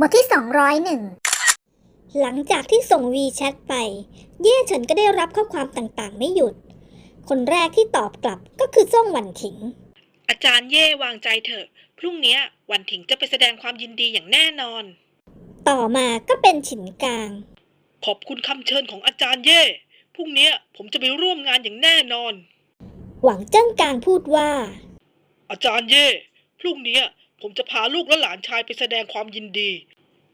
บทที่ 201 หลังจากที่ส่งวีแชทไป เย่เฉินก็ได้รับข้อความต่างๆ ไม่หยุด คนแรกที่ตอบกลับก็คือซ่งหวันถิง อาจารย์เย่วางใจเถอะ พรุ่งเนี้ยวันถิงจะไปแสดงความยินดีอย่างแน่นอน ต่อมาก็เป็นฉินกลาง ขอบคุณคำเชิญของอาจารย์เย่พรุ่งเนี้ยผมจะไปร่วมงานอย่างแน่นอน หวังเจิ้งกลางพูดว่า อาจารย์เย่พรุ่งเนี้ย ผมจะพาลูกและหลานชายไปแสดงความยินดี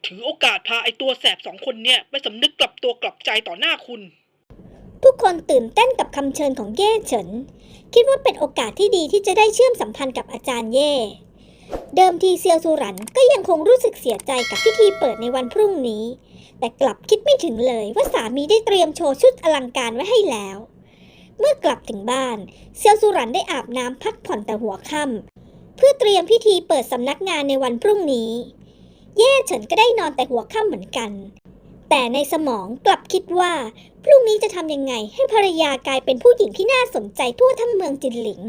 ถือโอกาสพาไอตัวแสบสองคนเนี่ยไปสำนึกกลับตัวกลับใจต่อหน้าคุณ ทุกคนตื่นเต้นกับคำเชิญของเย่เฉิน คิดว่าเป็นโอกาสที่ดีที่จะได้เชื่อมสัมพันธ์กับอาจารย์เย่ เดิมทีเซียวสุรันก็ยังคงรู้สึกเสียใจกับพิธีเปิดในวันพรุ่งนี้ แต่กลับคิดไม่ถึงเลยว่าสามีได้เตรียมโชว์ชุดอลังการไว้ให้แล้วเมื่อกลับถึงบ้าน เซียวสุรันได้อาบน้ำพักผ่อนแต่หัวค่ำ เพื่อเตรียมพิธีเปิดสำนักงานในวันพรุ่งนี้ เย่เฉินก็ได้นอนแต่หัวค่ำเหมือนกัน แต่ในสมองกลับคิดว่า พรุ่งนี้จะทำยังไงให้ภรรยากลายเป็นผู้หญิงที่น่าสนใจทั่วทั้งเมืองจินหลิง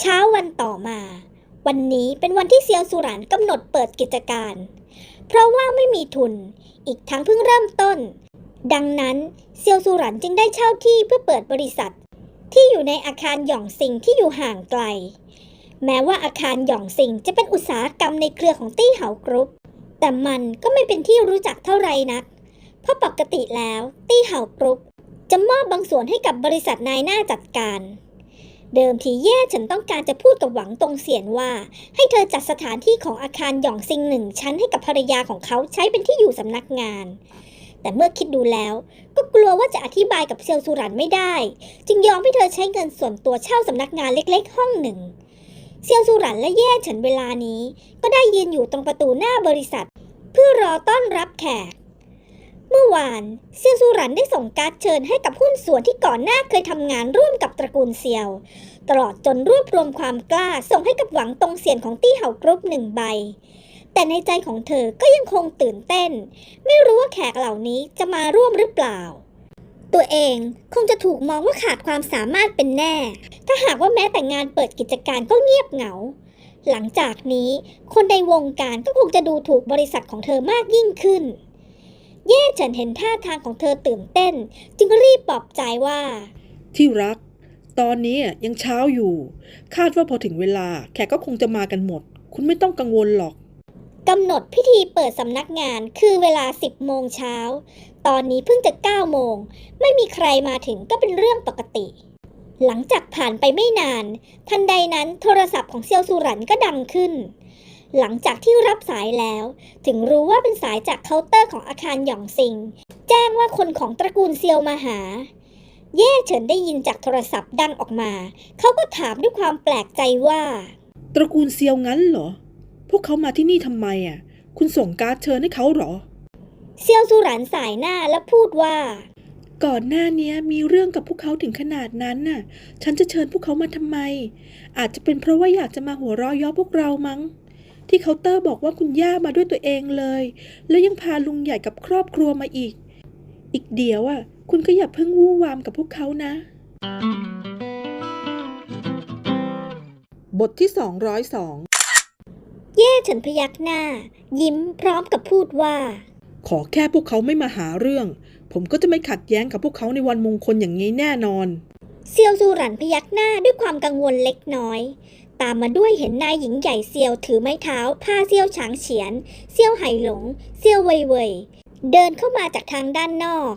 เช้าวันต่อมา วันนี้เป็นวันที่เซียวสุรานกำหนดเปิดกิจการ เพราะว่าไม่มีทุน อีกทั้งเพิ่งเริ่มต้น ดังนั้นเซียวสุรานจึงได้เช่าที่เพื่อเปิดบริษัท ที่อยู่ในอาคารหย่องซิงที่อยู่ห่างไกล แม้ว่าอาคารหย่องซิงจะเป็นอุตสาหกรรมในเครือของตี้เหากรุ๊ป แต่มันก็ไม่เป็นที่รู้จักเท่าไรนัก เพราะปกติแล้วตี้เหากรุ๊ปจะมอบบางส่วนให้กับบริษัทนายหน้าจัดการ เดิมทีแย่ฉันต้องการจะพูดกับหวังตรงเสียนว่า ให้เธอจัดสถานที่ของอาคารหย่องซิงหนึ่งชั้นให้กับภรรยาของเขาใช้เป็นที่อยู่สำนักงาน แต่เมื่อคิดดูแล้ว ก็กลัวว่าจะอธิบายกับเซียวสุรันไม่ได้ จึงยอมให้เธอใช้เงินส่วนตัวเช่าสำนักงานเล็กๆ ห้องหนึ่ง เซียวสุรันและแย่ฉันเวลานี้ ก็ได้ยืนอยู่ตรงประตูหน้าบริษัท เพื่อรอต้อนรับแขก เมื่อวานเซียวซูหรันได้ส่งการ์ดเชิญให้กับหุ้นส่วนที่ก่อนหน้าเคยทำงานร่วมกับตระกูลเซียว ตลอดจนรวบรวมความกล้าส่งให้กับหวังตรงเสียนของตี้เห่ากรุ๊ปหนึ่งใบ แต่ในใจของเธอก็ยังคงตื่นเต้น ไม่รู้ว่าแขกเหล่านี้จะมาร่วมหรือเปล่า ตัวเอง คงจะถูกมองว่าขาดความสามารถเป็นแน่ ถ้าหากว่าแม้แต่งานเปิดกิจการก็เงียบเหงา หลังจากนี้คนในวงการก็คงจะดูถูกบริษัทของเธอมากยิ่งขึ้น เย่เฉินเห็นท่าทางของเธอตื่นเต้น จึงรีบปลอบใจว่า ที่รัก ตอนนี้ยังเช้าอยู่ คาดว่าพอถึงเวลาแขกก็คงจะมากันหมด คุณไม่ต้องกังวลหรอกกำหนดพิธีเปิดสำนักงานคือเวลา 10 โมงเช้า ตอนนี้เพิ่งจะ9โมง ไม่มีใครมาถึงก็เป็นเรื่องปกติ หลังจากผ่านไปไม่นาน ทันใดนั้นโทรศัพท์ของเซียวสุรันก็ดังขึ้น หลังจากที่รับสายแล้ว ถึงรู้ว่าเป็นสายจากเคาน์เตอร์ของอาคารหยองซิง แจ้งว่าคนของตระกูลเซียวมาหา เย่เฉินได้ยินจากโทรศัพท์ดังออกมา เขาก็ถามด้วยความแปลกใจว่า ตระกูลเซียวงั้นเหรอ พวกเขามาที่นี่ทำไมอะ คุณส่งการ์ดเชิญให้เขาเหรอ เซียวสุรันสายหน้าและพูดว่า ก่อนหน้าเนี้ยมีเรื่องกับพวกเขาถึงขนาดนั้นน่ะ ฉันจะเชิญพวกเขามาทำไม อาจจะเป็นเพราะว่าอยากจะมาหัวเราะเย้อพวกเรามั้ง ที่เคาน์เตอร์บอกว่าคุณย่ามาด้วยตัวเองเลย แล้วยังพาลุงใหญ่กับครอบครัวมาอีก อีกเดียวอะ คุณก็อย่าเพิ่งวู่วามกับพวกเขานะ บทที่ 202เย่เฉินพยักหน้า ยิ้มพร้อมกับพูดว่า ขอแค่พวกเขาไม่มาหาเรื่อง ผมก็จะไม่ขัดแย้งกับพวกเขาในวันมงคลอย่างนี้แน่นอน เซียวซูหรันพยักหน้าด้วยความกังวลเล็กน้อย ตามมาด้วยเห็นนายหญิงใหญ่เซียวถือไม้เท้าพาเซียวฉางเฉียนเซียวไหหลงเซียวเว่ยเว่ยเดินเข้ามาจากทางด้านนอก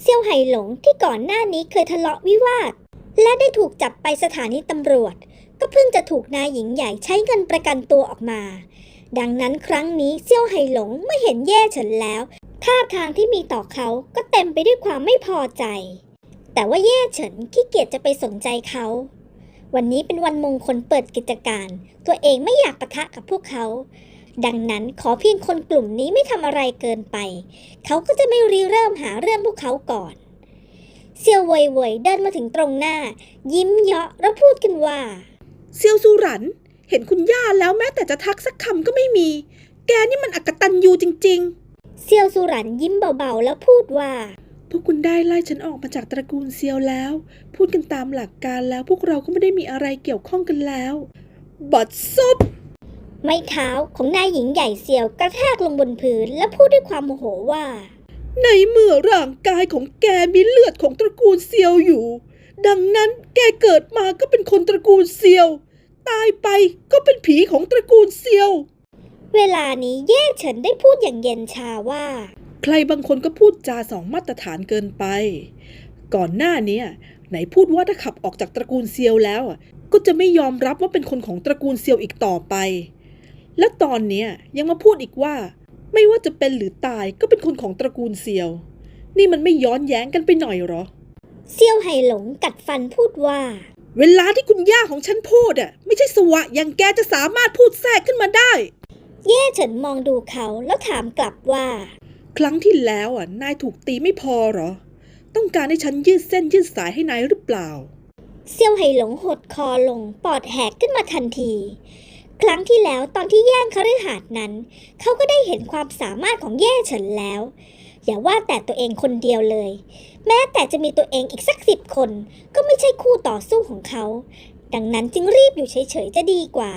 เซียวไหหลงที่ก่อนหน้านี้เคยทะเลาะวิวาท และได้ถูกจับไปสถานีตำรวจ ก็เพิ่งจะถูกนายหญิงใหญ่ใช้เงินประกันตัวออกมา ดังนั้นครั้งนี้เซี่ยวไหหลงไม่เห็นแย่เฉินแล้ว ท่าทางที่มีต่อเขาก็เต็มไปด้วยความไม่พอใจ แต่ว่าแย่เฉินขี้เกียจจะไปสนใจเขา วันนี้เป็นวันมงคลเปิดกิจการ ตัวเองไม่อยากปะทะกับพวกเขา ดังนั้นขอเพียงคนกลุ่มนี้ไม่ทำอะไรเกินไป เขาก็จะไม่รีเริ่มหาเรื่องพวกเขาก่อน เซียวเว่ยเว่ยเดินมาถึงตรงหน้า ยิ้มเยาะแล้วพูดกันว่า เซียวซูหรัน เห็นคุณย่าแล้วแม้แต่จะทักสักคำก็ไม่มี แกนี่มันอักตันยูจริง เซียวสุรันยิ้มเบาๆ แล้วพูดว่า ๆ พวกคุณได้ไล่ฉันออกมาจากตระกูลเซียวแล้ว พูดกันตามหลักการแล้วพวกเราก็ไม่ได้มีอะไรเกี่ยวข้องกันแล้ว บัดซบ ไม้เท้าของนายหญิงใหญ่เซียวกระแทกลงบนพื้นและพูดด้วยความโมโหว่า ในเมื่อร่างกายของแกมีเลือดของตระกูลเซียวอยู่ ดังนั้นแกเกิดมาก็เป็นคนตระกูลเซียว ตายไปก็เป็นผีของตระกูลเซียว เวลานี้เย่เฉินได้พูดอย่างเย็นชาว่า ใครบางคนก็พูดจาสองมาตรฐานเกินไป ก่อนหน้าเนี้ยไหนพูดว่าถ้าขับออกจากตระกูลเซียวแล้วอะก็จะไม่ยอมรับว่าเป็นคนของตระกูลเซียวอีกต่อไป และตอนเนี้ยยังมาพูดอีกว่า ไม่ว่าจะเป็นหรือตายก็เป็นคนของตระกูลเซียว นี่มันไม่ย้อนแย้งกันไปหน่อยเหรอ เซียวไห่หลงกัดฟันพูดว่า เวลาที่คุณย่าของฉันพูดอะไม่ใช่สวะอย่างแกจะสามารถพูดแทรกขึ้นมาได้ เย่เฉินมองดูเขาแล้วถามกลับว่า ครั้งที่แล้วอะนายถูกตีไม่พอเหรอ ต้องการให้ฉันยืดเส้นยืดสายให้นายหรือเปล่า เซียวไห่หลงหดคอลงปอดแหกขึ้นมาทันที ครั้งที่แล้วตอนที่แย่งคฤหาสน์นั้น เขาก็ได้เห็นความสามารถของเย่เฉินแล้ว อย่าว่าแต่ตัวเองคนเดียวเลย แม้แต่จะมีตัวเองอีกสักสิบคน ก็ไม่ใช่คู่ต่อสู้ของเขา ดังนั้นจึงรีบอยู่เฉยๆจะดีกว่า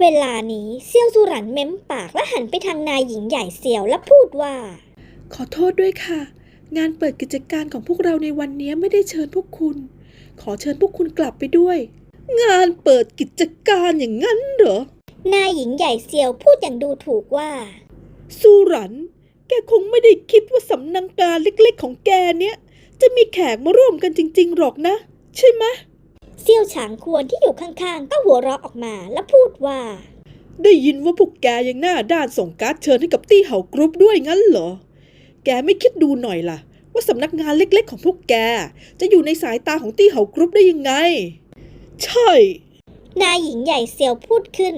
เวลานี้เซียวสุรันเม้มปากและหันไปทางนายหญิงใหญ่เซียวและพูดว่า ขอโทษด้วยค่ะ งานเปิดกิจการของพวกเราในวันนี้ไม่ได้เชิญพวกคุณ ขอเชิญพวกคุณกลับไปด้วย งานเปิดกิจการอย่างนั้นเหรอ นายหญิงใหญ่เซียวพูดอย่างดูถูกว่า สุรัน แกคงไม่ได้คิดว่าสำนักงานเล็กๆของแกเนี้ยจะมีแขกมาร่วมกันจริง ๆ หรอกนะ ใช่ไหมะเซียวฉางควรที่อยู่ข้างๆ ก็หัวเราะออกมาและพูดว่า ได้ยินว่าพวกแกยังหน้าด้านส่งการ์ดเชิญให้กับตี้เห่ากรุ๊ปด้วยงั้นเหรอ แกไม่คิดดูหน่อยล่ะ ว่าสำนักงานเล็กๆ ของพวกแก จะอยู่ในสายตาของตี้เห่ากรุ๊ปได้ยังไง ใช่ นายหญิงใหญ่เซียวพูดขึ้น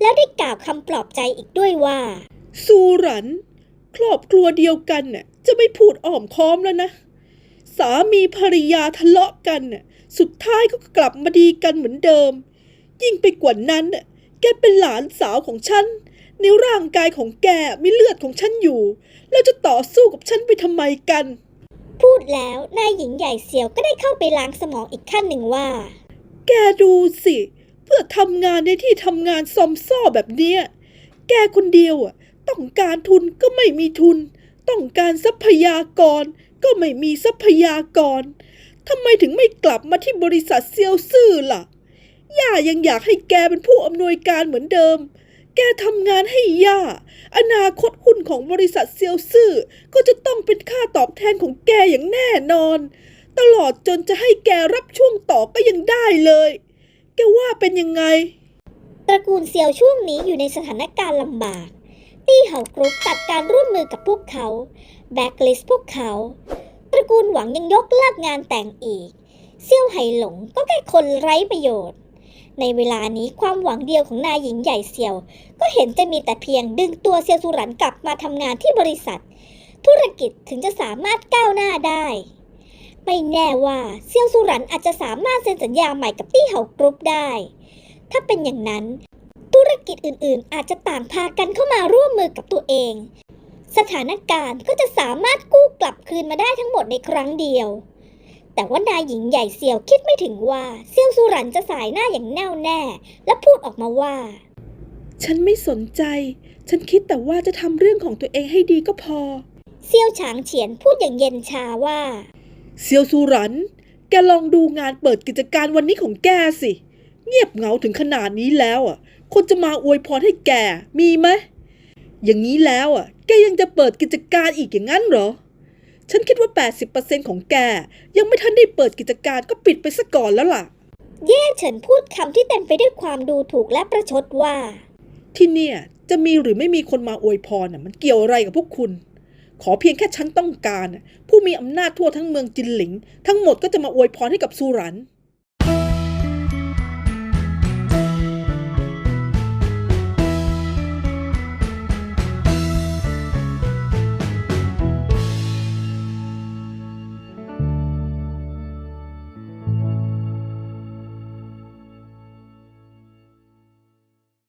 แล้วได้กล่าวคำปลอบใจอีกด้วยว่าสูรัน ครอบครัวเดียวกันน่ะจะไม่พูดอ้อมค้อมแล้วนะ สามีภรรยาทะเลาะกันน่ะสุดท้ายก็กลับมาดีกันเหมือนเดิม ยิ่งไปกว่านั้นน่ะแกเป็นหลานสาวของฉันในร่างกายของแกมีเลือดของฉันอยู่ แล้วจะต่อสู้กับฉันไปทำไมกัน พูดแล้วนายหญิงใหญ่เซียวก็ได้เข้าไปล้างสมองอีกขั้นหนึ่งว่า แกดูสิ เพื่อทำงานในที่ทำงานซอมซ่อแบบเนี้ย แกคนเดียวอะ ต้องการทุนก็ไม่มีทุน ต้องการทรัพยากร ก็ไม่มีทรัพยากรทำไมถึงไม่กลับมาที่บริษัทเซียวซื่อล่ะ ย่ายังอยากให้แกเป็นผู้อำนวยการเหมือนเดิม แกทำงานให้ย่า อนาคตหุ้นของบริษัทเซียวซื่อก็จะต้องเป็นค่าตอบแทนของแกอย่างแน่นอน ตลอดจนจะให้แกรับช่วงต่อก็ยังได้เลย แกว่าเป็นยังไง ตระกูลเซียวช่วงนี้อยู่ในสถานการณ์ลำบาก ตี้เห่ากรุ๊ปตัดการร่วมมือกับพวกเขา แบ็กลิสพวกเขา ตระกูลหวังยังยกเลิกงานแต่งอีก เซี่ยวไหหลงก็แค่คนไร้ประโยชน์ ในเวลานี้ความหวังเดียวของนายหญิงใหญ่เซียว ก็เห็นจะมีแต่เพียงดึงตัวเซียวสุรันกลับมาทำงานที่บริษัท ธุรกิจถึงจะสามารถก้าวหน้าได้ ไม่แน่ว่าเซียวสุรันอาจจะสามารถเซ็นสัญญาใหม่กับตี้เห่ากรุ๊ปได้ ถ้าเป็นอย่างนั้น ธุรกิจอื่นๆ อาจจะต่างพากันเข้ามาร่วมมือกับตัวเอง สถานการณ์ก็จะสามารถกู้กลับคืนมาได้ทั้งหมดในครั้งเดียว แต่ว่านายหญิงใหญ่เซียวคิดไม่ถึงว่าเซียวสุรันจะสายหน้าอย่างแน่วแน่ และพูดออกมาว่า ฉันไม่สนใจ ฉันคิดแต่ว่าจะทำเรื่องของตัวเองให้ดีก็พอ เซียวฉางเฉียนพูดอย่างเย็นชาว่า เซียวซูรัน แกลองดูงานเปิดกิจการวันนี้ของแกสิ เงียบเหงาถึงขนาดนี้แล้วอะ คนจะมาอวยพรให้แก มีไหม อย่างนี้แล้วอะ แกยังจะเปิดกิจการอีกอย่างนั้นเหรอ ฉันคิดว่า 80%ของแก ยังไม่ทันได้เปิดกิจการก็ปิดไปซะก่อนแล้วล่ะ เย่เฉินพูดคำที่เต็มไปด้วยความดูถูกและประชดว่า ที่เนี่ยจะมีหรือไม่มีคนมาอวยพรน่ะมันเกี่ยวอะไรกับพวกคุณ ขอเพียงแค่ฉันต้องการ ผู้มีอำนาจทั่วทั้งเมืองจินหลิง ทั้งหมดก็จะมาอวยพรให้กับซูรัน